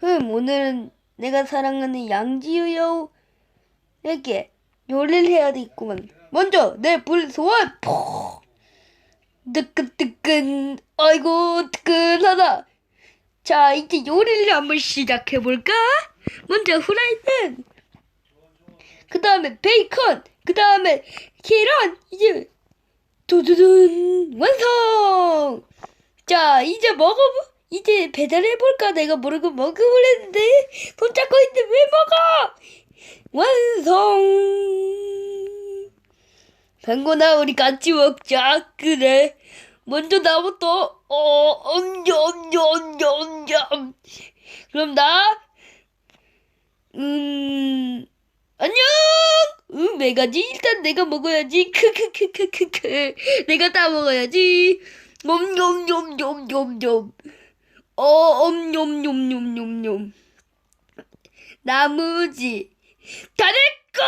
흠, 오늘은 내가 사랑하는 양지우 여우에게 요리를 해야 되겠구만. 먼저 내 불 소원. 푹. 뜨끈뜨끈. 아이고 뜨끈하다. 자 이제 요리를 한번 시작해 볼까? 먼저 후라이팬. 그 다음에 베이컨. 그 다음에 계란. 이제 두두둔 완성. 자 이제 먹어. 이제 배달해 볼까? 내가 모르고 먹어보랬는데 손 잡고 있는데 왜 먹어? 완성. 병곤아 우리 같이 먹자. 그래. 먼저 나부터 어 엄냠냠냠냠. 그럼 나 음. 안녕! 응, 왜 가지? 일단 내가 먹어야지. 크크크크크크. 내가 다 먹어야지. 옴뇸뇸뇸뇸뇸. 어, 엄뇸뇸뇸뇸뇸. 나무지. 다 됐고!